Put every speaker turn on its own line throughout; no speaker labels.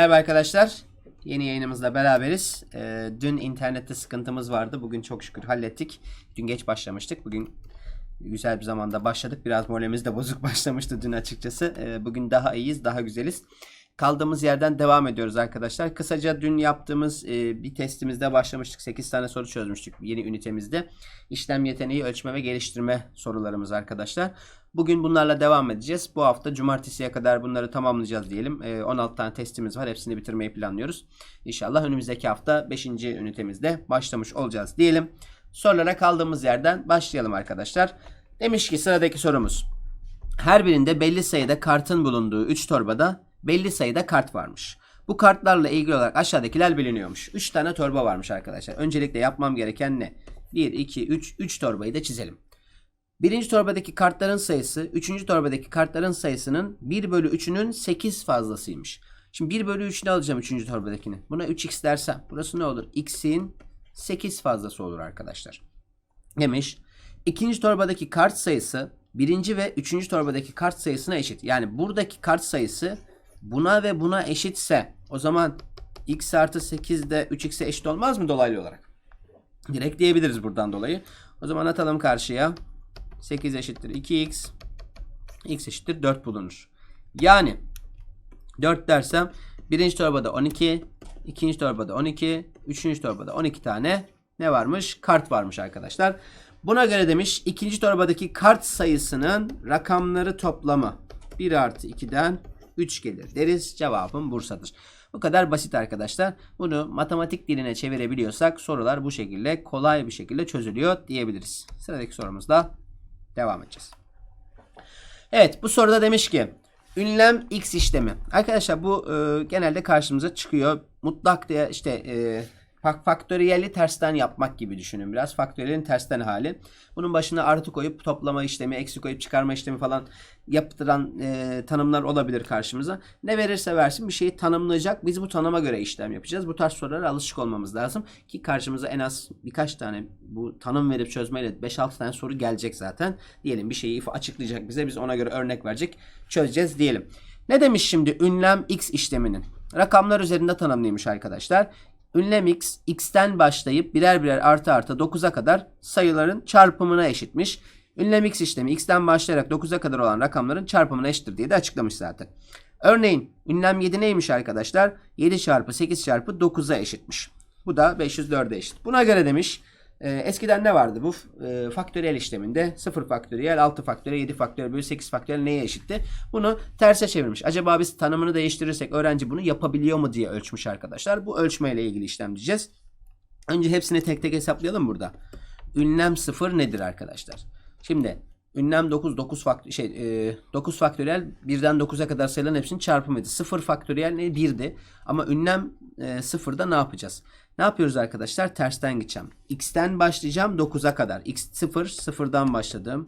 Merhaba arkadaşlar. Yeni yayınımızla beraberiz. Ee, dün internette sıkıntımız vardı. Bugün çok şükür hallettik. Dün geç başlamıştık. Bugün güzel bir zamanda başladık. Biraz moralimiz de bozuk başlamıştı dün açıkçası. Ee, bugün daha iyiyiz, daha güzeliz. Kaldığımız yerden devam ediyoruz arkadaşlar. Kısaca dün yaptığımız e, bir testimizde başlamıştık. 8 tane soru çözmüştük yeni ünitemizde. İşlem yeteneği ölçme ve geliştirme sorularımız arkadaşlar. Bugün bunlarla devam edeceğiz. Bu hafta cumartesiye kadar bunları tamamlayacağız diyelim. E, 16 tane testimiz var. Hepsini bitirmeyi planlıyoruz. İnşallah önümüzdeki hafta 5. ünitemizde başlamış olacağız diyelim. Sorulara kaldığımız yerden başlayalım arkadaşlar. Demiş ki sıradaki sorumuz. Her birinde belli sayıda kartın bulunduğu 3 torbada belli sayıda kart varmış. Bu kartlarla ilgili olarak aşağıdakiler biliniyormuş. 3 tane torba varmış arkadaşlar. Öncelikle yapmam gereken ne? 1, 2, 3. 3 torbayı da çizelim. Birinci torbadaki kartların sayısı, üçüncü torbadaki kartların sayısının 1 bölü 3'ünün 8 fazlasıymış. Şimdi 1 bölü 3'ünü alacağım üçüncü torbadakini. Buna 3x dersem burası ne olur? x'in 8 fazlası olur arkadaşlar. Demiş. İkinci torbadaki kart sayısı birinci ve üçüncü torbadaki kart sayısına eşit. Yani buradaki kart sayısı buna ve buna eşitse o zaman x artı 8 de 3x'e eşit olmaz mı dolaylı olarak? Direkt diyebiliriz buradan dolayı. O zaman atalım karşıya. 8 eşittir 2x. x eşittir 4 bulunur. Yani 4 dersem birinci torbada 12, ikinci torbada 12, üçüncü torbada 12 tane ne varmış? Kart varmış arkadaşlar. Buna göre demiş ikinci torbadaki kart sayısının rakamları toplamı 1 artı 2'den 3 gelir deriz. Cevabım Bursa'dır. Bu kadar basit arkadaşlar. Bunu matematik diline çevirebiliyorsak sorular bu şekilde kolay bir şekilde çözülüyor diyebiliriz. Sıradaki sorumuzla devam edeceğiz. Evet bu soruda demiş ki ünlem x işlemi. Arkadaşlar bu e, genelde karşımıza çıkıyor. Mutlak diye işte e, faktöriyeli tersten yapmak gibi düşünün biraz. Faktöriyelin tersten hali. Bunun başına artı koyup toplama işlemi, eksi koyup çıkarma işlemi falan yaptıran e, tanımlar olabilir karşımıza. Ne verirse versin bir şeyi tanımlayacak. Biz bu tanıma göre işlem yapacağız. Bu tarz sorulara alışık olmamız lazım. Ki karşımıza en az birkaç tane bu tanım verip çözmeyle 5-6 tane soru gelecek zaten. Diyelim bir şeyi açıklayacak bize. Biz ona göre örnek verecek. Çözeceğiz diyelim. Ne demiş şimdi ünlem x işleminin? Rakamlar üzerinde tanımlıymış arkadaşlar. Ünlem x, x'ten başlayıp birer birer artı artı 9'a kadar sayıların çarpımına eşitmiş. Ünlem x işlemi x'ten başlayarak 9'a kadar olan rakamların çarpımına eşittir diye de açıklamış zaten. Örneğin ünlem 7 neymiş arkadaşlar? 7 çarpı 8 çarpı 9'a eşitmiş. Bu da 504'e eşit. Buna göre demiş e, eskiden ne vardı bu e, faktöriyel işleminde 0 faktöriyel 6 faktöriyel 7 faktöriyel bölü 8 faktöriyel neye eşitti? Bunu terse çevirmiş. Acaba biz tanımını değiştirirsek öğrenci bunu yapabiliyor mu diye ölçmüş arkadaşlar. Bu ölçmeyle ilgili işlem diyeceğiz. Önce hepsini tek tek hesaplayalım burada. Ünlem 0 nedir arkadaşlar? Şimdi ünlem 9 9 faktör şey e, 9 faktöriyel 1'den 9'a kadar sayıların hepsinin çarpımıydı. 0 faktöriyel ne 1'di. Ama ünlem e, 0'da ne yapacağız? Ne yapıyoruz arkadaşlar? Tersten gideceğim. X'ten başlayacağım 9'a kadar. X 0 0'dan başladım.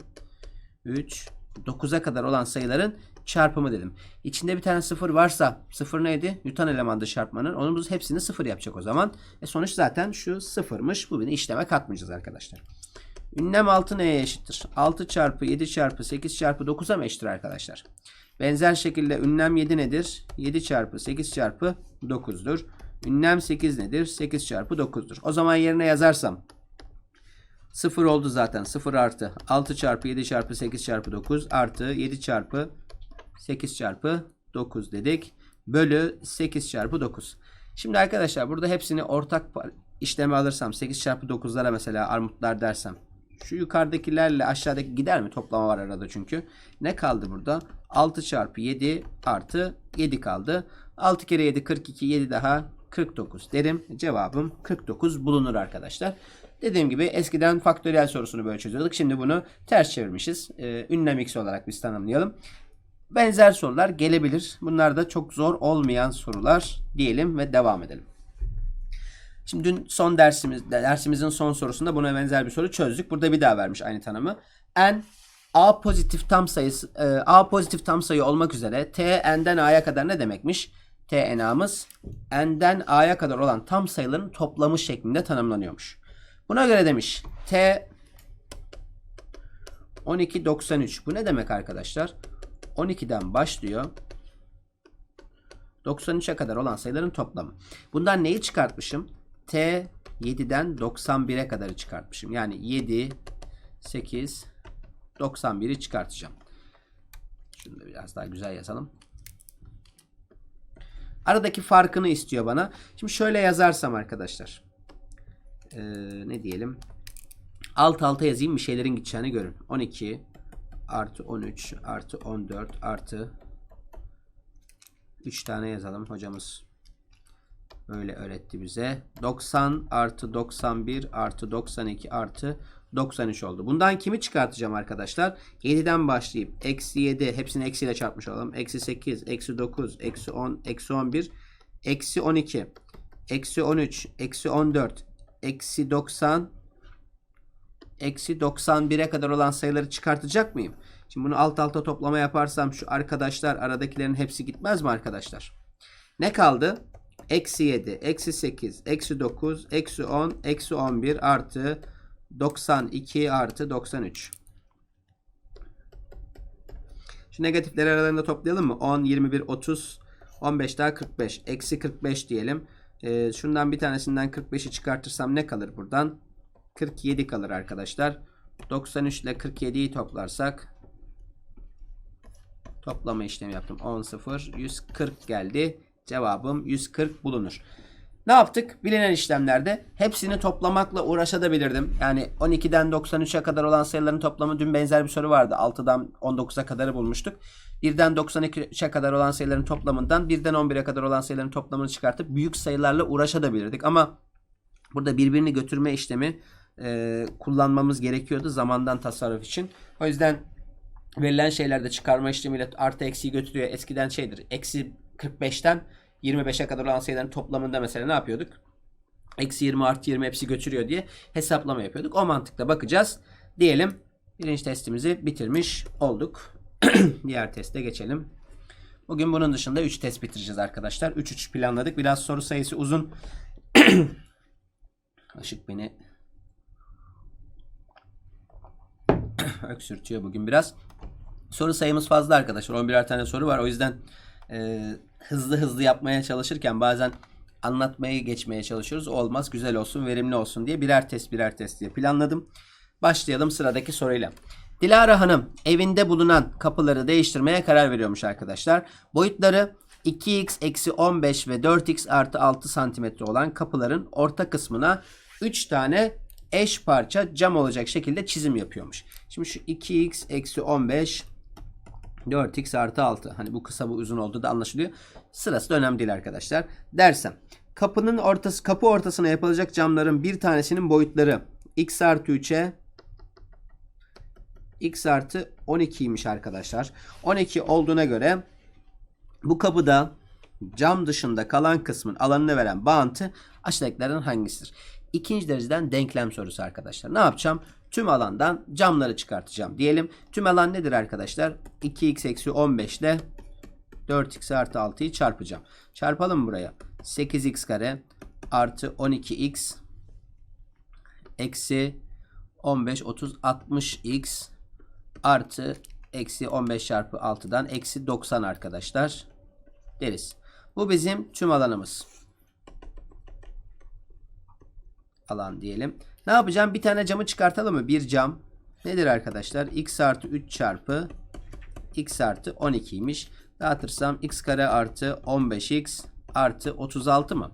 3 9'a kadar olan sayıların çarpımı dedim. İçinde bir tane 0 varsa 0 neydi? Yutan elemandı çarpmanın. Onun hepsini 0 yapacak o zaman. E sonuç zaten şu 0'mış. Bu beni işleme katmayacağız arkadaşlar. Ünlem 6 neye eşittir? 6 çarpı 7 çarpı 8 çarpı 9'a mı eşittir arkadaşlar? Benzer şekilde ünlem 7 nedir? 7 çarpı 8 çarpı 9'dur. Ünlem 8 nedir? 8 çarpı 9'dur. O zaman yerine yazarsam 0 oldu zaten. 0 artı 6 çarpı 7 çarpı 8 çarpı 9 artı 7 çarpı 8 çarpı 9 dedik. Bölü 8 çarpı 9. Şimdi arkadaşlar burada hepsini ortak işleme alırsam 8 çarpı 9'lara mesela armutlar dersem şu yukarıdakilerle aşağıdaki gider mi? Toplama var arada çünkü. Ne kaldı burada? 6 çarpı 7 artı 7 kaldı. 6 kere 7 42 7 daha 49 derim. Cevabım 49 bulunur arkadaşlar. Dediğim gibi eskiden faktöriyel sorusunu böyle çözüyorduk. Şimdi bunu ters çevirmişiz. Ee, ünlem x olarak biz tanımlayalım. Benzer sorular gelebilir. Bunlar da çok zor olmayan sorular diyelim ve devam edelim. Şimdi dün son dersimiz, dersimizin son sorusunda buna benzer bir soru çözdük. Burada bir daha vermiş aynı tanımı. N A pozitif tam sayısı e, A pozitif tam sayı olmak üzere T N'den A'ya kadar ne demekmiş? T N'a'mız N'den A'ya kadar olan tam sayıların toplamı şeklinde tanımlanıyormuş. Buna göre demiş T 1293. Bu ne demek arkadaşlar? 12'den başlıyor. 93'e kadar olan sayıların toplamı. Bundan neyi çıkartmışım? T 7'den 91'e kadarı çıkartmışım. Yani 7, 8, 91'i çıkartacağım. Şunu da biraz daha güzel yazalım. Aradaki farkını istiyor bana. Şimdi şöyle yazarsam arkadaşlar. Ee, ne diyelim? Alt alta yazayım bir şeylerin gideceğini görün. 12 artı 13 artı 14 artı 3 tane yazalım hocamız. Öyle öğretti bize. 90 artı 91 artı 92 artı 93 oldu. Bundan kimi çıkartacağım arkadaşlar? 7'den başlayıp eksi 7 hepsini eksiyle çarpmış olalım. Eksi 8, eksi 9, eksi 10, eksi 11, eksi 12, eksi 13, eksi 14, eksi 90, eksi 91'e kadar olan sayıları çıkartacak mıyım? Şimdi bunu alt alta toplama yaparsam şu arkadaşlar aradakilerin hepsi gitmez mi arkadaşlar? Ne kaldı? Eksi 7, eksi 8, eksi 9, eksi 10, eksi 11 artı 92 artı 93. Şu negatifleri aralarında toplayalım mı? 10, 21, 30, 15 daha 45. Eksi 45 diyelim. Ee, şundan bir tanesinden 45'i çıkartırsam ne kalır buradan? 47 kalır arkadaşlar. 93 ile 47'yi toplarsak toplama işlemi yaptım. 10 0 140 geldi. Cevabım 140 bulunur. Ne yaptık? Bilinen işlemlerde hepsini toplamakla uğraşabilirdim. Yani 12'den 93'e kadar olan sayıların toplamı dün benzer bir soru vardı. 6'dan 19'a kadarı bulmuştuk. 1'den 93'e kadar olan sayıların toplamından 1'den 11'e kadar olan sayıların toplamını çıkartıp büyük sayılarla uğraşabilirdik. Ama burada birbirini götürme işlemi e, kullanmamız gerekiyordu zamandan tasarruf için. O yüzden verilen şeylerde çıkarma işlemiyle artı eksiyi götürüyor. Eskiden şeydir. Eksi 45'ten 25'e kadar olan sayıların toplamında mesela ne yapıyorduk? Eksi 20 artı 20 hepsi götürüyor diye hesaplama yapıyorduk. O mantıkla bakacağız. Diyelim birinci testimizi bitirmiş olduk. Diğer teste geçelim. Bugün bunun dışında 3 test bitireceğiz arkadaşlar. 3-3 planladık. Biraz soru sayısı uzun. Işık beni öksürtüyor bugün biraz. Soru sayımız fazla arkadaşlar. 11'er tane soru var. O yüzden e, hızlı hızlı yapmaya çalışırken bazen anlatmayı geçmeye çalışıyoruz. Olmaz, güzel olsun, verimli olsun diye birer test birer test diye planladım. Başlayalım sıradaki soruyla. Dilara Hanım evinde bulunan kapıları değiştirmeye karar veriyormuş arkadaşlar. Boyutları 2x eksi 15 ve 4x artı 6 santimetre olan kapıların orta kısmına 3 tane eş parça cam olacak şekilde çizim yapıyormuş. Şimdi şu 2x eksi 15 4x artı 6. Hani bu kısa bu uzun olduğu da anlaşılıyor. Sırası da önemli değil arkadaşlar. Dersem kapının ortası kapı ortasına yapılacak camların bir tanesinin boyutları x artı 3'e x artı 12'ymiş arkadaşlar. 12 olduğuna göre bu kapıda cam dışında kalan kısmın alanını veren bağıntı aşağıdakilerden hangisidir? İkinci dereceden denklem sorusu arkadaşlar. Ne yapacağım? Tüm alandan camları çıkartacağım. Diyelim tüm alan nedir arkadaşlar? 2x eksi 15 ile 4x artı 6'yı çarpacağım. Çarpalım buraya. 8x kare artı 12x eksi 15 30 60x artı eksi 15 çarpı 6'dan eksi 90 arkadaşlar deriz. Bu bizim tüm alanımız. Alan diyelim. Ne yapacağım? Bir tane camı çıkartalım mı? Bir cam nedir arkadaşlar? x artı 3 çarpı x artı 12'ymiş. Dağıtırsam x kare artı 15x artı 36 mı?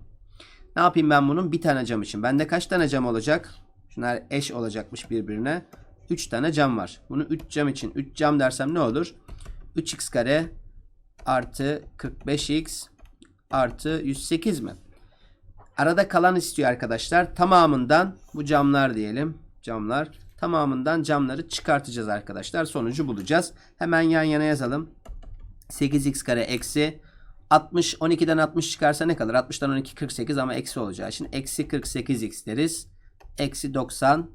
Ne yapayım ben bunun? Bir tane cam için. Bende kaç tane cam olacak? Şunlar eş olacakmış birbirine. 3 tane cam var. Bunu 3 cam için 3 cam dersem ne olur? 3x kare artı 45x artı 108 mi? Arada kalan istiyor arkadaşlar. Tamamından bu camlar diyelim. Camlar. Tamamından camları çıkartacağız arkadaşlar. Sonucu bulacağız. Hemen yan yana yazalım. 8x kare eksi 60 12'den 60 çıkarsa ne kalır? 60'dan 12 48 ama eksi olacağı için eksi 48x deriz. Eksi 90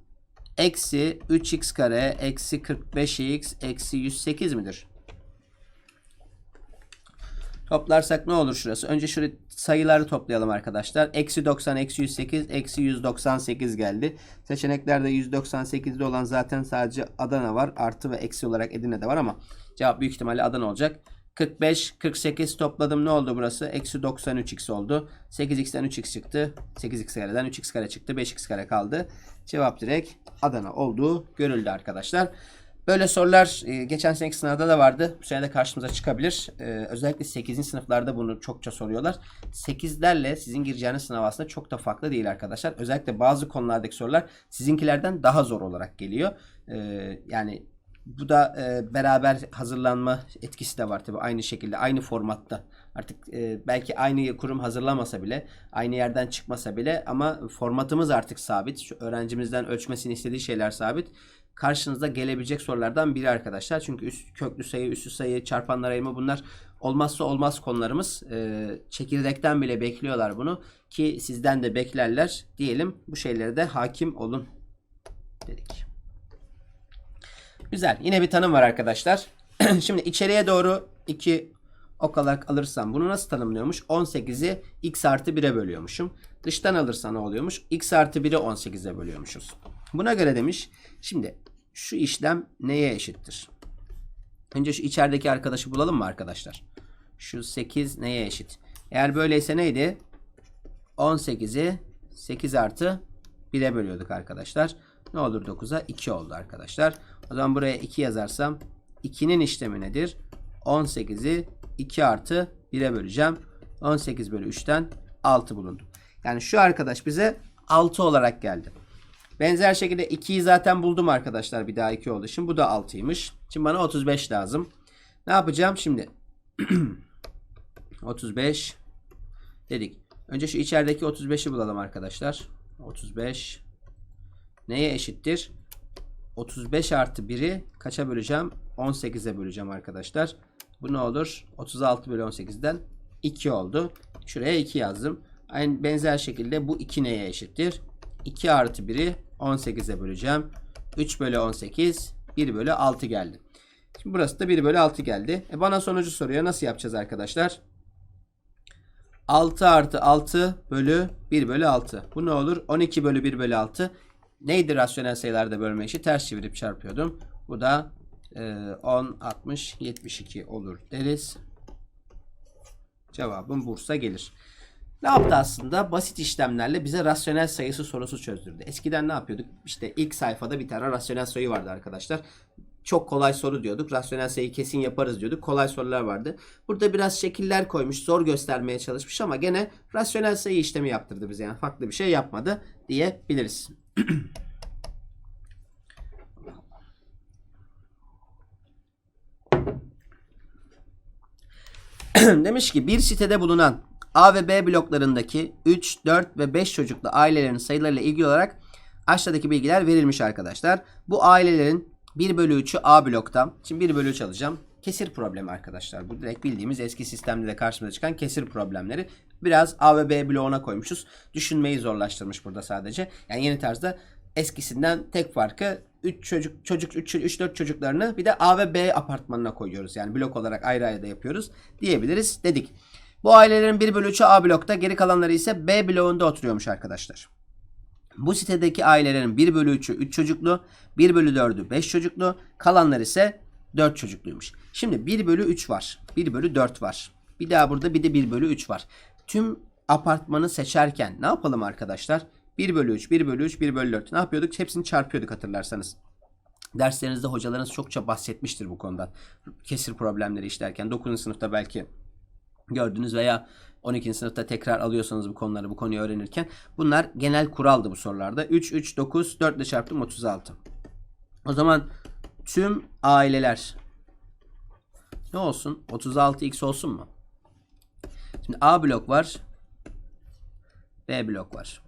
eksi 3x kare eksi 45x eksi 108 midir? Toplarsak ne olur şurası? Önce şurada sayıları toplayalım arkadaşlar. Eksi 90, eksi 108, eksi 198 geldi. Seçeneklerde 198'de olan zaten sadece Adana var. Artı ve eksi olarak Edirne'de var ama cevap büyük ihtimalle Adana olacak. 45, 48 topladım ne oldu burası? Eksi 93x oldu. 8x'ten 3x çıktı. 8x kareden 3x kare çıktı. 5x kare kaldı. Cevap direkt Adana olduğu görüldü arkadaşlar. Böyle sorular e, geçen seneki sınavda da vardı. Bu sene de karşımıza çıkabilir. E, özellikle 8. sınıflarda bunu çokça soruyorlar. 8'lerle sizin gireceğiniz sınav aslında çok da farklı değil arkadaşlar. Özellikle bazı konulardaki sorular sizinkilerden daha zor olarak geliyor. E, yani bu da beraber hazırlanma etkisi de var tabii aynı şekilde aynı formatta. Artık belki aynı kurum hazırlamasa bile aynı yerden çıkmasa bile ama formatımız artık sabit. Şu öğrencimizden ölçmesini istediği şeyler sabit. Karşınıza gelebilecek sorulardan biri arkadaşlar. Çünkü üst, köklü sayı, üstü sayı, çarpanlar ayımı bunlar olmazsa olmaz konularımız. E, çekirdekten bile bekliyorlar bunu ki sizden de beklerler diyelim. Bu şeylere de hakim olun dedik. Güzel. Yine bir tanım var arkadaşlar. Şimdi içeriye doğru 2 ok olarak alırsam bunu nasıl tanımlıyormuş? 18'i x artı 1'e bölüyormuşum. Dıştan alırsa ne oluyormuş? x artı 1'i 18'e bölüyormuşuz. Buna göre demiş. Şimdi şu işlem neye eşittir? Önce şu içerideki arkadaşı bulalım mı arkadaşlar? Şu 8 neye eşit? Eğer böyleyse neydi? 18'i 8 artı 1'e bölüyorduk arkadaşlar. Ne olur 9'a? 2 oldu arkadaşlar. O zaman buraya 2 yazarsam 2'nin işlemi nedir? 18'i 2 artı 1'e böleceğim. 18 bölü 3'ten 6 bulundu. Yani şu arkadaş bize 6 olarak geldi. Benzer şekilde 2'yi zaten buldum arkadaşlar. Bir daha 2 oldu. Şimdi bu da 6'ymış. Şimdi bana 35 lazım. Ne yapacağım şimdi? 35 dedik. Önce şu içerideki 35'i bulalım arkadaşlar. 35 neye eşittir? 35 artı 1'i kaça böleceğim? 18'e böleceğim arkadaşlar. Bu ne olur? 36 bölü 18'den 2 oldu. Şuraya 2 yazdım. Aynı benzer şekilde bu 2 neye eşittir? 2 artı 1'i 18'e böleceğim. 3 bölü 18 1 bölü 6 geldi. Şimdi burası da 1 bölü 6 geldi. E bana sonucu soruyor. Nasıl yapacağız arkadaşlar? 6 artı 6 bölü 1 bölü 6. Bu ne olur? 12 bölü 1 bölü 6. Neydi rasyonel sayılarda bölme işi? Ters çevirip çarpıyordum. Bu da e, 10, 60, 72 olur deriz. Cevabım Bursa gelir. Ne yaptı aslında? Basit işlemlerle bize rasyonel sayısı sorusu çözdürdü. Eskiden ne yapıyorduk? İşte ilk sayfada bir tane rasyonel sayı vardı arkadaşlar. Çok kolay soru diyorduk. Rasyonel sayı kesin yaparız diyorduk. Kolay sorular vardı. Burada biraz şekiller koymuş, zor göstermeye çalışmış ama gene rasyonel sayı işlemi yaptırdı bize. Yani farklı bir şey yapmadı diyebiliriz. Demiş ki bir sitede bulunan A ve B bloklarındaki 3, 4 ve 5 çocuklu ailelerin sayılarıyla ilgili olarak aşağıdaki bilgiler verilmiş arkadaşlar. Bu ailelerin 1 bölü 3'ü A blokta. Şimdi 1 bölü 3 alacağım. Kesir problemi arkadaşlar. Bu direkt bildiğimiz eski sistemde de karşımıza çıkan kesir problemleri. Biraz A ve B bloğuna koymuşuz. Düşünmeyi zorlaştırmış burada sadece. Yani yeni tarzda eskisinden tek farkı 3 çocuk çocuk 3 3 4 çocuklarını bir de A ve B apartmanına koyuyoruz. Yani blok olarak ayrı ayrı da yapıyoruz diyebiliriz dedik. Bu ailelerin 1 bölü 3'ü A blokta geri kalanları ise B bloğunda oturuyormuş arkadaşlar. Bu sitedeki ailelerin 1 bölü 3'ü 3 çocuklu, 1 bölü 4'ü 5 çocuklu, kalanlar ise 4 çocukluymuş. Şimdi 1 bölü 3 var, 1 bölü 4 var. Bir daha burada bir de 1 bölü 3 var. Tüm apartmanı seçerken ne yapalım arkadaşlar? 1 bölü 3, 1 bölü 3, 1 bölü 4. Ne yapıyorduk? Hepsini çarpıyorduk hatırlarsanız. Derslerinizde hocalarınız çokça bahsetmiştir bu konudan. Kesir problemleri işlerken 9. sınıfta belki gördünüz veya 12. sınıfta tekrar alıyorsanız bu konuları bu konuyu öğrenirken bunlar genel kuraldı bu sorularda. 3 3 9 4 ile çarptım 36. O zaman tüm aileler ne olsun? 36x olsun mu? Şimdi A blok var. B blok var.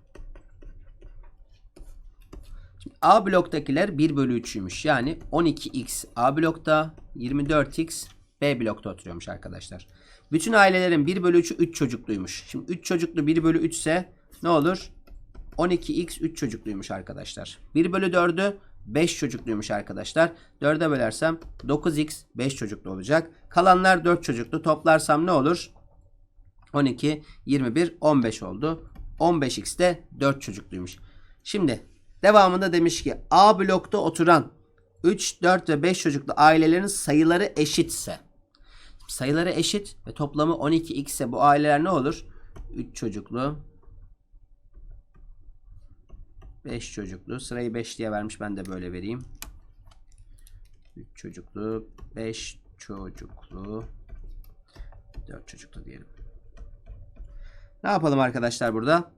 Şimdi A bloktakiler 1 bölü 3'üymüş. Yani 12x A blokta 24x B blokta oturuyormuş arkadaşlar. Bütün ailelerin 1 bölü 3'ü 3 çocukluymuş. Şimdi 3 çocuklu 1 bölü 3 ise ne olur? 12x 3 çocukluymuş arkadaşlar. 1 bölü 4'ü 5 çocukluymuş arkadaşlar. 4'e bölersem 9x 5 çocuklu olacak. Kalanlar 4 çocuklu. Toplarsam ne olur? 12, 21, 15 oldu. 15x de 4 çocukluymuş. Şimdi devamında demiş ki A blokta oturan 3, 4 ve 5 çocuklu ailelerin sayıları eşitse. Sayıları eşit ve toplamı 12x ise bu aileler ne olur? 3 çocuklu 5 çocuklu sırayı 5 diye vermiş ben de böyle vereyim. 3 çocuklu 5 çocuklu 4 çocuklu diyelim. Ne yapalım arkadaşlar burada?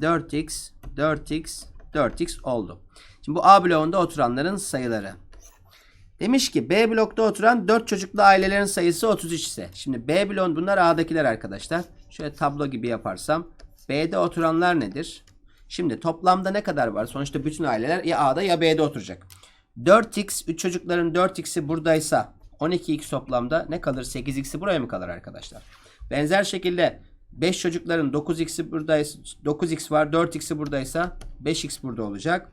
4x, 4x, 4x oldu. Şimdi bu A bloğunda oturanların sayıları. Demiş ki B blokta oturan 4 çocuklu ailelerin sayısı 33 ise. Şimdi B bloğun bunlar A'dakiler arkadaşlar. Şöyle tablo gibi yaparsam. B'de oturanlar nedir? Şimdi toplamda ne kadar var? Sonuçta bütün aileler ya A'da ya B'de oturacak. 4x 3 çocukların 4x'i buradaysa 12x toplamda ne kalır? 8x'i buraya mı kalır arkadaşlar? Benzer şekilde 5 çocukların 9x'i buradaysa 9x var 4x'i buradaysa 5x burada olacak.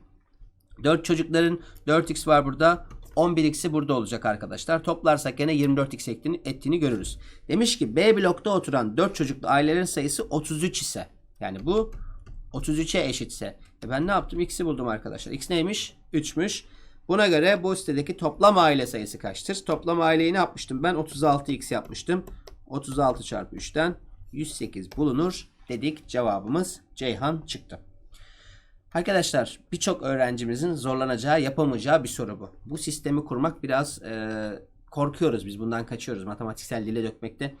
4 çocukların 4x var burada 11x'i burada olacak arkadaşlar. Toplarsak gene 24x ettiğini, ettiğini görürüz. Demiş ki B blokta oturan 4 çocuklu ailelerin sayısı 33 ise yani bu 33'e eşitse. E ben ne yaptım? X'i buldum arkadaşlar. X neymiş? 3'müş. Buna göre bu sitedeki toplam aile sayısı kaçtır? Toplam aileyi ne yapmıştım? Ben 36x yapmıştım. 36 çarpı 3'ten 108 bulunur dedik. Cevabımız Ceyhan çıktı. Arkadaşlar birçok öğrencimizin zorlanacağı, yapamayacağı bir soru bu. Bu sistemi kurmak biraz e, korkuyoruz biz bundan kaçıyoruz. Matematiksel dile dökmekte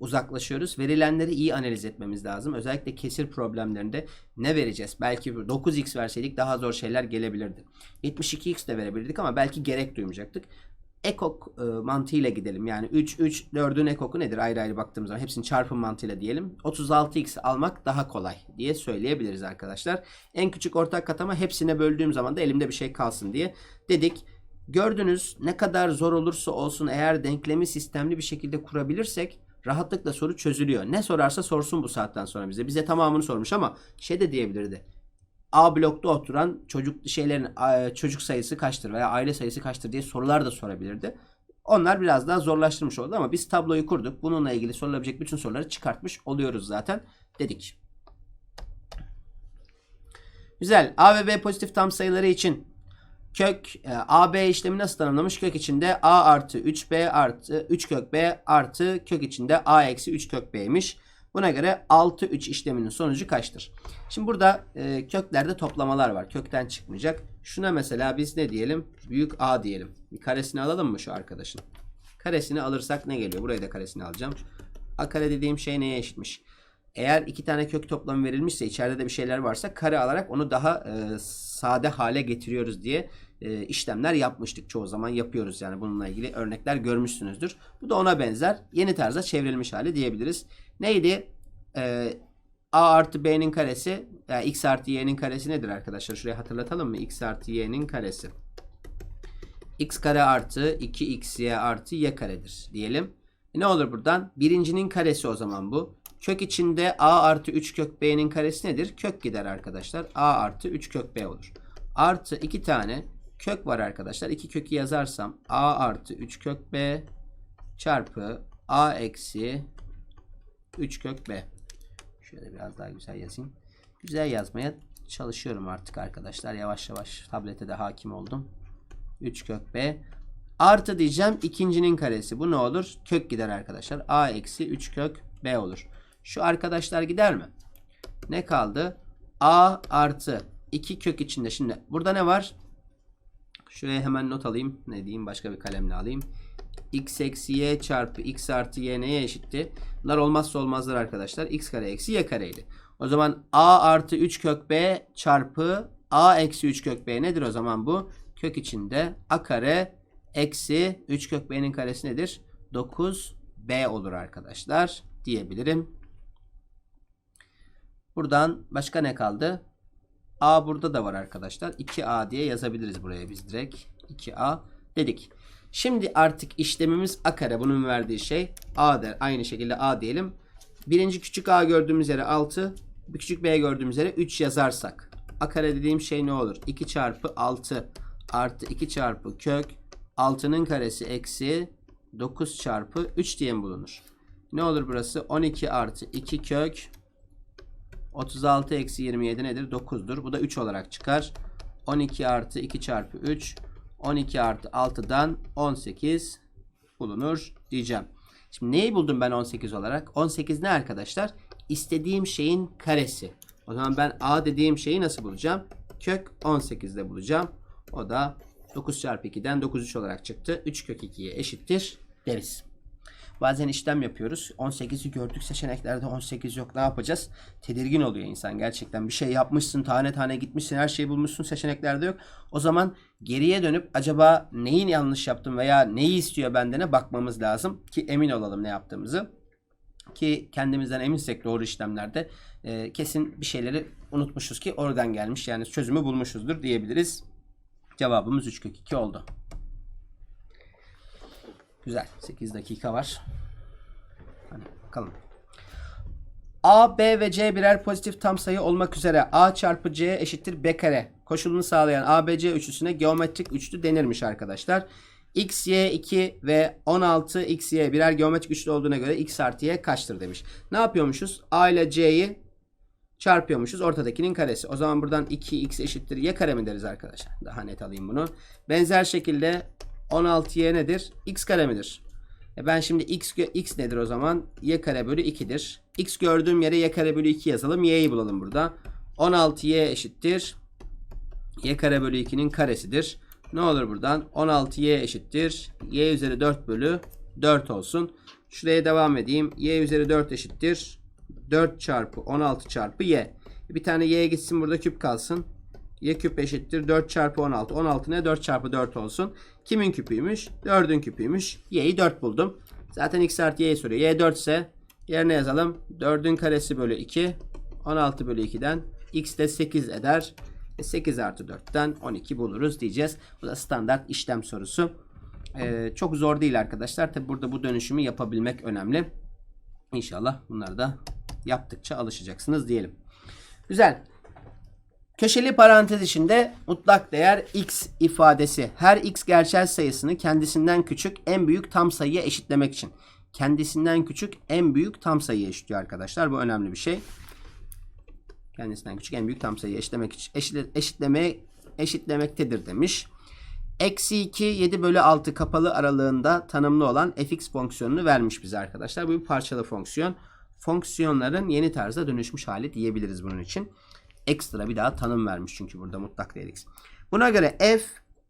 uzaklaşıyoruz. Verilenleri iyi analiz etmemiz lazım. Özellikle kesir problemlerinde ne vereceğiz? Belki 9x verseydik daha zor şeyler gelebilirdi. 72x de verebilirdik ama belki gerek duymayacaktık. Ekok e, mantığıyla gidelim. Yani 3, 3, 4'ün ekoku nedir? Ayrı ayrı baktığımız zaman hepsini çarpım mantığıyla diyelim. 36x almak daha kolay diye söyleyebiliriz arkadaşlar. En küçük ortak katama hepsine böldüğüm zaman da elimde bir şey kalsın diye dedik. Gördünüz ne kadar zor olursa olsun eğer denklemi sistemli bir şekilde kurabilirsek rahatlıkla soru çözülüyor. Ne sorarsa sorsun bu saatten sonra bize. Bize tamamını sormuş ama şey de diyebilirdi. A blokta oturan çocuk şeylerin çocuk sayısı kaçtır veya aile sayısı kaçtır diye sorular da sorabilirdi. Onlar biraz daha zorlaştırmış oldu ama biz tabloyu kurduk. Bununla ilgili sorulabilecek bütün soruları çıkartmış oluyoruz zaten dedik. Güzel. A ve B pozitif tam sayıları için kök e, AB işlemi nasıl tanımlamış? Kök içinde A artı 3B artı 3 kök B artı kök içinde A eksi 3 kök B'ymiş. Buna göre 6 3 işleminin sonucu kaçtır? Şimdi burada e, köklerde toplamalar var. Kökten çıkmayacak. Şuna mesela biz ne diyelim? Büyük A diyelim. Bir karesini alalım mı şu arkadaşın? Karesini alırsak ne geliyor? Buraya da karesini alacağım. A kare dediğim şey neye eşitmiş? Eğer iki tane kök toplamı verilmişse içeride de bir şeyler varsa kare alarak onu daha e, sade hale getiriyoruz diye e, işlemler yapmıştık. Çoğu zaman yapıyoruz yani bununla ilgili örnekler görmüşsünüzdür. Bu da ona benzer yeni tarza çevrilmiş hali diyebiliriz. Neydi? E, A artı B'nin karesi yani X artı Y'nin karesi nedir arkadaşlar? Şuraya hatırlatalım mı? X artı Y'nin karesi. X kare artı 2XY artı Y karedir diyelim. E ne olur buradan? Birincinin karesi o zaman bu. Kök içinde A artı 3 kök B'nin karesi nedir? Kök gider arkadaşlar. A artı 3 kök B olur. Artı 2 tane kök var arkadaşlar. 2 kökü yazarsam A artı 3 kök B çarpı A eksi 3 kök B. Şöyle biraz daha güzel yazayım. Güzel yazmaya çalışıyorum artık arkadaşlar. Yavaş yavaş tablete de hakim oldum. 3 kök B. Artı diyeceğim ikincinin karesi. Bu ne olur? Kök gider arkadaşlar. A eksi 3 kök B olur. Şu arkadaşlar gider mi? Ne kaldı? A artı 2 kök içinde. Şimdi burada ne var? Şuraya hemen not alayım. Ne diyeyim? Başka bir kalemle alayım. x eksi y çarpı x artı y neye eşitti? Bunlar olmazsa olmazlar arkadaşlar. x kare eksi y kareydi. O zaman a artı 3 kök b çarpı a eksi 3 kök b nedir o zaman bu? Kök içinde a kare eksi 3 kök b'nin karesi nedir? 9b olur arkadaşlar diyebilirim. Buradan başka ne kaldı? A burada da var arkadaşlar. 2A diye yazabiliriz buraya biz direkt. 2A dedik. Şimdi artık işlemimiz A kare. Bunun verdiği şey A der. Aynı şekilde A diyelim. Birinci küçük A gördüğümüz yere 6. Bir küçük B gördüğümüz yere 3 yazarsak. A kare dediğim şey ne olur? 2 çarpı 6 artı 2 çarpı kök 6'nın karesi eksi 9 çarpı 3 diye mi bulunur? Ne olur burası? 12 artı 2 kök 36 eksi 27 nedir? 9'dur. Bu da 3 olarak çıkar. 12 artı 2 çarpı 3. 12 artı 6'dan 18 bulunur diyeceğim. Şimdi neyi buldum ben 18 olarak? 18 ne arkadaşlar? İstediğim şeyin karesi. O zaman ben a dediğim şeyi nasıl bulacağım? Kök 18 ile bulacağım. O da 9 çarpı 2'den 9 3 olarak çıktı. 3 kök 2'ye eşittir deriz. Bazen işlem yapıyoruz. 18'i gördük seçeneklerde 18 yok ne yapacağız? Tedirgin oluyor insan gerçekten. Bir şey yapmışsın tane tane gitmişsin her şeyi bulmuşsun seçeneklerde yok. O zaman geriye dönüp acaba neyin yanlış yaptım veya neyi istiyor bendene bakmamız lazım. Ki emin olalım ne yaptığımızı. Ki kendimizden eminsek doğru işlemlerde e, kesin bir şeyleri unutmuşuz ki oradan gelmiş. Yani çözümü bulmuşuzdur diyebiliriz. Cevabımız 3 kök 2 oldu. Güzel. 8 dakika var. Hadi bakalım. A, B ve C birer pozitif tam sayı olmak üzere A çarpı C eşittir B kare koşulunu sağlayan ABC üçlüsüne geometrik üçlü denirmiş arkadaşlar. X, Y 2 ve 16 X, Y birer geometrik üçlü olduğuna göre X artı Y kaçtır demiş. Ne yapıyormuşuz? A ile C'yi çarpıyormuşuz. Ortadakinin karesi. O zaman buradan 2x eşittir y kare mi deriz arkadaşlar? Daha net alayım bunu. Benzer şekilde 16y nedir? x kare midir? E ben şimdi x, x nedir o zaman? y kare bölü 2'dir. x gördüğüm yere y kare bölü 2 yazalım. y'yi bulalım burada. 16y eşittir. y kare bölü 2'nin karesidir. Ne olur buradan? 16y eşittir. y üzeri 4 bölü 4 olsun. Şuraya devam edeyim. y üzeri 4 eşittir. 4 çarpı 16 çarpı y. Bir tane y gitsin burada küp kalsın. Y küp eşittir 4 çarpı 16. 16 ne? 4 çarpı 4 olsun. Kimin küpüymüş? 4'ün küpüymüş. y'yi 4 buldum. Zaten x artı y'yi soruyor. y 4 ise yerine yazalım. 4'ün karesi bölü 2. 16 bölü 2'den x de 8 eder. E 8 artı 4'ten 12 buluruz diyeceğiz. Bu da standart işlem sorusu. Ee, çok zor değil arkadaşlar. Tabi burada bu dönüşümü yapabilmek önemli. İnşallah bunları da yaptıkça alışacaksınız diyelim. Güzel. Köşeli parantez içinde mutlak değer x ifadesi her x gerçel sayısını kendisinden küçük en büyük tam sayıya eşitlemek için. Kendisinden küçük en büyük tam sayıya eşitliyor arkadaşlar. Bu önemli bir şey. Kendisinden küçük en büyük tam sayıya eşitlemek için eşitle, eşitlemeye eşitlemektedir demiş. Eksi 2 7 bölü 6 kapalı aralığında tanımlı olan fx fonksiyonunu vermiş bize arkadaşlar. Bu bir parçalı fonksiyon. Fonksiyonların yeni tarza dönüşmüş hali diyebiliriz bunun için. Ekstra bir daha tanım vermiş çünkü burada mutlak değer x. Buna göre f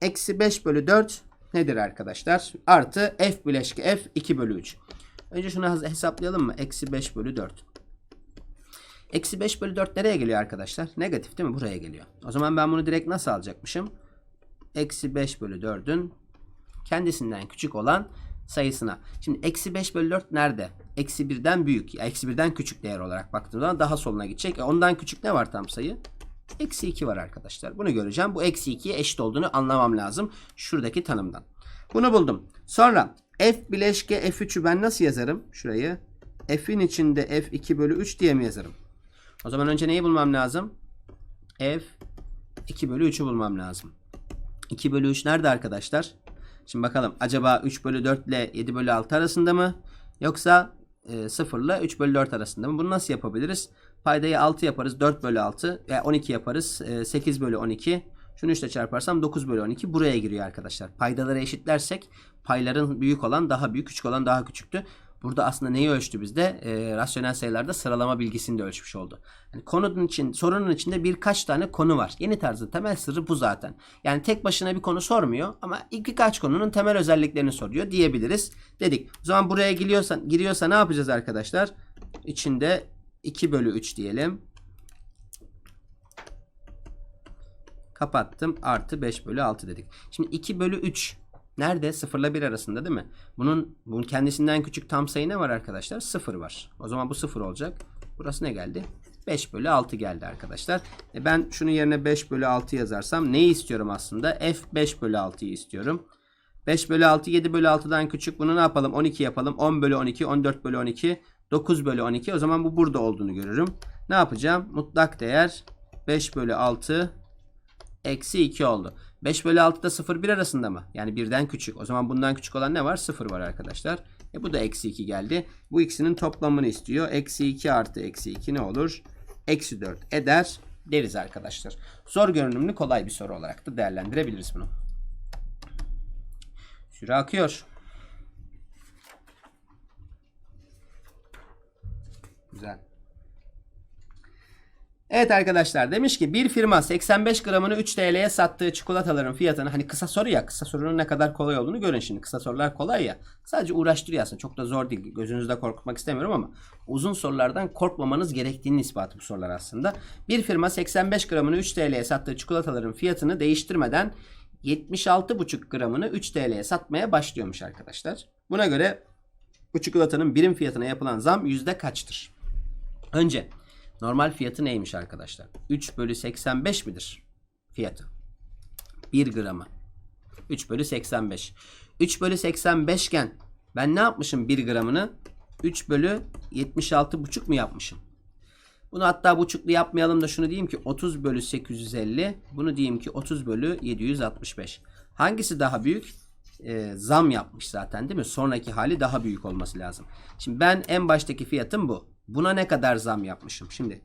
eksi 5 bölü 4 nedir arkadaşlar? Artı f bileşki f 2 bölü 3. Önce şunu hesaplayalım mı? Eksi 5 bölü 4. Eksi 5 bölü 4 nereye geliyor arkadaşlar? Negatif değil mi? Buraya geliyor. O zaman ben bunu direkt nasıl alacakmışım? Eksi 5 bölü 4'ün kendisinden küçük olan sayısına. Şimdi eksi 5 bölü 4 nerede? Eksi 1'den büyük. Ya eksi 1'den küçük değer olarak baktığımda daha soluna gidecek. E ondan küçük ne var tam sayı? Eksi 2 var arkadaşlar. Bunu göreceğim. Bu eksi 2'ye eşit olduğunu anlamam lazım. Şuradaki tanımdan. Bunu buldum. Sonra f bileşke f3'ü ben nasıl yazarım? Şurayı. f'in içinde f2 bölü 3 diye mi yazarım? O zaman önce neyi bulmam lazım? f 2 bölü 3'ü bulmam lazım. 2 bölü 3 nerede arkadaşlar? Şimdi bakalım acaba 3 bölü 4 ile 7 bölü 6 arasında mı? Yoksa e, 0 ile 3 bölü 4 arasında mı? Bunu nasıl yapabiliriz? Paydayı 6 yaparız 4 bölü 6 veya 12 yaparız e, 8 bölü 12. Şunu 3 ile çarparsam 9 bölü 12 buraya giriyor arkadaşlar. Paydaları eşitlersek payların büyük olan daha büyük küçük olan daha küçüktü. Burada aslında neyi ölçtü bizde? E, rasyonel sayılarda sıralama bilgisini de ölçmüş oldu. Yani konunun için, sorunun içinde birkaç tane konu var. Yeni tarzın temel sırrı bu zaten. Yani tek başına bir konu sormuyor ama birkaç konunun temel özelliklerini soruyor diyebiliriz. Dedik. O zaman buraya giriyorsa, giriyorsa ne yapacağız arkadaşlar? İçinde 2 bölü 3 diyelim. Kapattım. Artı 5 bölü 6 dedik. Şimdi 2 bölü 3 Nerede? 0 ile 1 arasında değil mi? Bunun, bunun kendisinden küçük tam sayı ne var arkadaşlar? 0 var. O zaman bu 0 olacak. Burası ne geldi? 5 bölü 6 geldi arkadaşlar. E ben şunun yerine 5 bölü 6 yazarsam neyi istiyorum aslında? F 5 bölü 6'yı istiyorum. 5 bölü 6 7 bölü 6'dan küçük. Bunu ne yapalım? 12 yapalım. 10 bölü 12 14 bölü 12 9 bölü 12. O zaman bu burada olduğunu görürüm. Ne yapacağım? Mutlak değer 5 bölü 6 eksi 2 oldu. 5 bölü 6 da 0 1 arasında mı? Yani 1'den küçük. O zaman bundan küçük olan ne var? 0 var arkadaşlar. E bu da eksi 2 geldi. Bu ikisinin toplamını istiyor. Eksi 2 artı eksi 2 ne olur? Eksi 4 eder deriz arkadaşlar. Zor görünümlü kolay bir soru olarak da değerlendirebiliriz bunu. Süre akıyor. Güzel. Evet arkadaşlar demiş ki bir firma 85 gramını 3 TL'ye sattığı çikolataların fiyatını hani kısa soru ya kısa sorunun ne kadar kolay olduğunu görün şimdi. Kısa sorular kolay ya. Sadece uğraştırıyor aslında. Çok da zor değil. Gözünüzde korkutmak istemiyorum ama uzun sorulardan korkmamanız gerektiğinin ispatı bu sorular aslında. Bir firma 85 gramını 3 TL'ye sattığı çikolataların fiyatını değiştirmeden 76,5 gramını 3 TL'ye satmaya başlıyormuş arkadaşlar. Buna göre bu çikolatanın birim fiyatına yapılan zam yüzde kaçtır? Önce normal fiyatı neymiş arkadaşlar? 3 bölü 85 midir fiyatı? 1 gramı. 3 bölü 85. 3 bölü 85 iken ben ne yapmışım 1 gramını? 3 bölü 76,5 mu yapmışım? Bunu hatta buçuklu yapmayalım da şunu diyeyim ki 30 bölü 850. Bunu diyeyim ki 30 bölü 765. Hangisi daha büyük? Ee, zam yapmış zaten değil mi? Sonraki hali daha büyük olması lazım. Şimdi ben en baştaki fiyatım bu. Buna ne kadar zam yapmışım? Şimdi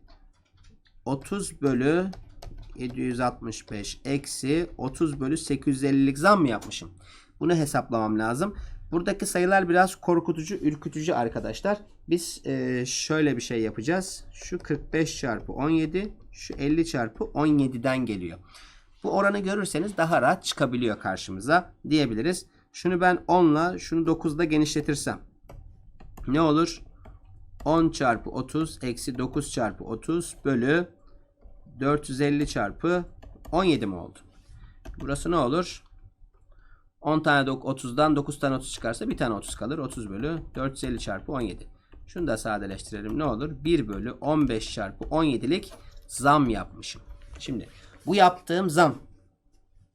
30 bölü 765 eksi 30 bölü 850'lik zam mı yapmışım? Bunu hesaplamam lazım. Buradaki sayılar biraz korkutucu, ürkütücü arkadaşlar. Biz e, şöyle bir şey yapacağız. Şu 45 çarpı 17, şu 50 çarpı 17'den geliyor. Bu oranı görürseniz daha rahat çıkabiliyor karşımıza diyebiliriz. Şunu ben 10 ile şunu 9'da genişletirsem ne olur? 10 çarpı 30 eksi 9 çarpı 30 bölü 450 çarpı 17 mi oldu? Burası ne olur? 10 tane 30'dan 9 tane 30 çıkarsa bir tane 30 kalır. 30 bölü 450 çarpı 17. Şunu da sadeleştirelim. Ne olur? 1 bölü 15 çarpı 17'lik zam yapmışım. Şimdi bu yaptığım zam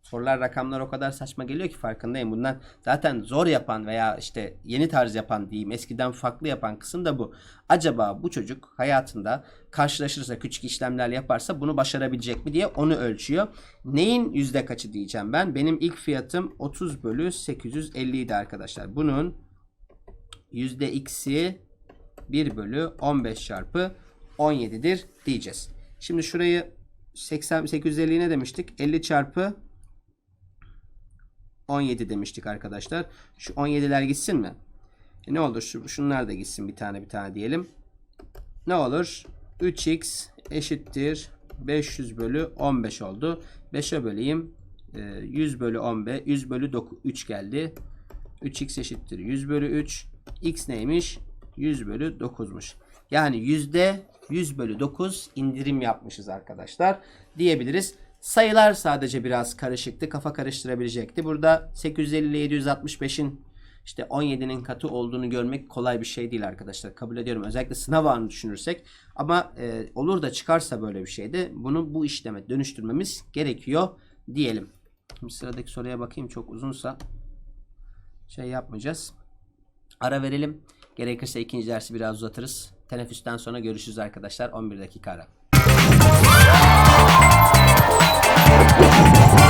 sorular rakamlar o kadar saçma geliyor ki farkındayım. Bundan zaten zor yapan veya işte yeni tarz yapan diyeyim eskiden farklı yapan kısım da bu. Acaba bu çocuk hayatında karşılaşırsa küçük işlemler yaparsa bunu başarabilecek mi diye onu ölçüyor. Neyin yüzde kaçı diyeceğim ben. Benim ilk fiyatım 30 bölü 850 idi arkadaşlar. Bunun yüzde x'i 1 bölü 15 çarpı 17'dir diyeceğiz. Şimdi şurayı 80 850 ne demiştik? 50 çarpı 17 demiştik arkadaşlar. Şu 17'ler gitsin mi? E ne olur? Şu, şunlar da gitsin bir tane bir tane diyelim. Ne olur? 3x eşittir 500 bölü 15 oldu. 5'e böleyim. E, 100 bölü 15. 100 bölü 9, 3 geldi. 3x eşittir 100 bölü 3. x neymiş? 100 bölü 9'muş. Yani yüzde 100 bölü 9 indirim yapmışız arkadaşlar diyebiliriz. Sayılar sadece biraz karışıktı. Kafa karıştırabilecekti. Burada 850 ile 765'in işte 17'nin katı olduğunu görmek kolay bir şey değil arkadaşlar. Kabul ediyorum. Özellikle sınav anı düşünürsek. Ama e, olur da çıkarsa böyle bir şeyde bunu bu işleme dönüştürmemiz gerekiyor diyelim. Şimdi sıradaki soruya bakayım. Çok uzunsa şey yapmayacağız. Ara verelim. Gerekirse ikinci dersi biraz uzatırız. Teneffüsten sonra görüşürüz arkadaşlar. 11 dakika ara. Yeah.